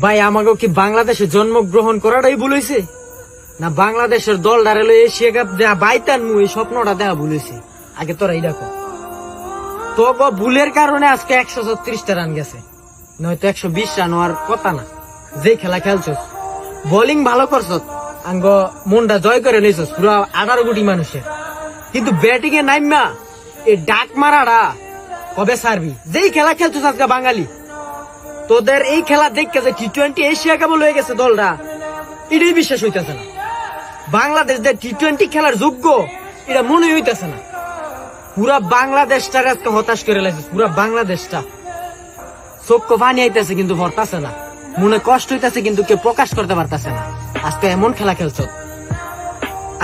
ভাই আমাকে কি বাংলাদেশে জন্মগ্রহণ করাটাই ভুলেছে না বাংলাদেশের দল দাঁড়াল এশিয়া কাপ দেয়া বাইতান মু এই স্বপ্নটা দেয়া ভুলেছে আগে তোরা দেখো তো ভুলের কারণে আজকে একশো ছত্রিশটা রান গেছে। নয়তো একশো বিশ রান হওয়ার কথা না। যে খেলা খেলছ বোলিং ভালো করছস আঙ্গ মনটা জয় করে লইছস পুরো আঠারো কোটি মানুষের। কিন্তু ব্যাটিং এ নাইমা এই ডাক মারাটা কবে সারবি যেই খেলা খেলছস আজকে বাঙালি তোদের এই খেলা দেখে যে টি টোয়েন্টি এশিয়া কাপ হয়ে গেছে দলটা এটাই বিশ্বাস হইতেছে না। বাংলাদেশ যে টি টোয়েন্টি খেলার যোগ্য, এটা মনে হইতেছে না। পুরা বাংলাদেশটার আজকে হতাশ করে লাগছে পুরা বাংলাদেশটা। চোখ পানি আইতেছে কিন্তু ভরতাছে না। মনে কষ্ট হইতেছে কিন্তু কেউ প্রকাশ করতে পারতাছে না। আজকে এমন খেলা খেলছ।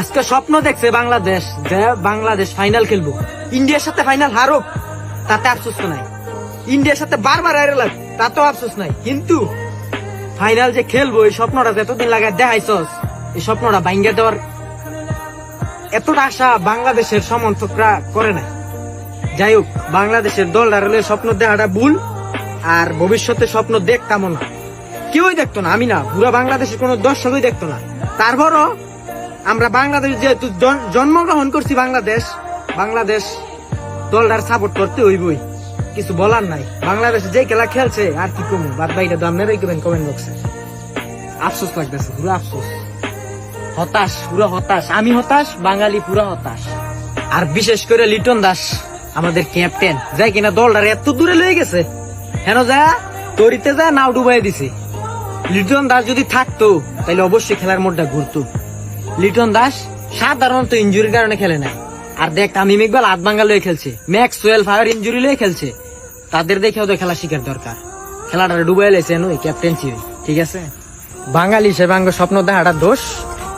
আজকে স্বপ্ন দেখছে বাংলাদেশ যে বাংলাদেশ ফাইনাল খেলব। ইন্ডিয়ার সাথে ফাইনাল হারুক, তাতে আফসোস নাই। ইন্ডিয়ার সাথে বারবার হারে লাগ তো আফসোস নাই, কিন্তু ফাইনাল যে খেলব, এই স্বপ্নটা এতদিন লাগায় দেখাইছস, এই স্বপ্নটা ভাঙ্গা দেওয়ার এতটা আশা বাংলাদেশের সমর্থকরা করে না যাই হোক, বাংলাদেশের দল হারলে স্বপ্ন দেখাটা ভুল, আর ভবিষ্যতে স্বপ্ন দেখতামও না। কেউই দেখতো না, আমি না, পুরো বাংলাদেশের কোনো দর্শকই দেখতো না। তারপরও আমরা বাংলাদেশ যেহেতু জন- জন্মগ্রহণ করছি বাংলাদেশ বাংলাদেশ দলটার সাপোর্ট করতে হইবই। কিছু বলার নাই। বাংলাদেশ যে খেলা খেলছে, আর কি কমু? বাদ বাইরে দাম নেই করবেন কমেন্ট বক্সে। আফসোস লাগতেছে, পুরো আফসোস। হতাশ, পুরো হতাশ। আমি হতাশ, বাঙালি পুরো হতাশ। আর বিশেষ করে লিটন দাস, আমাদের ক্যাপ্টেন যাই কিনা দলটার এত দূরে লয়ে গেছে। হেন যা, তরিতে যা, নাও ডুবাই দিছে। লিটন দাস যদি থাকতো তাহলে অবশ্যই খেলার মোড়টা ঘুরতো। লিটন দাস সাধারণত ইঞ্জুরির কারণে খেলে না আর দেখ, তামিম ইকবাল আধ বাঙ্গা লয়ে খেলছে। ম্যাক্স ওয়েল ফায়ার ইঞ্জুরি লয়ে খেলছে। তাদের দেখেও তো খেলা শিখার দরকার। খেলাটা ডুবাই লেছে নই ক্যাপ্টেন্সি ঠিক আছে? বাঙালি হিসেবে স্বপ্ন দেখাটা দোষ,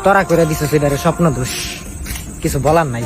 তরা করে দিছে সেটারে স্বপ্ন দোষ। কিছু বলার নাই।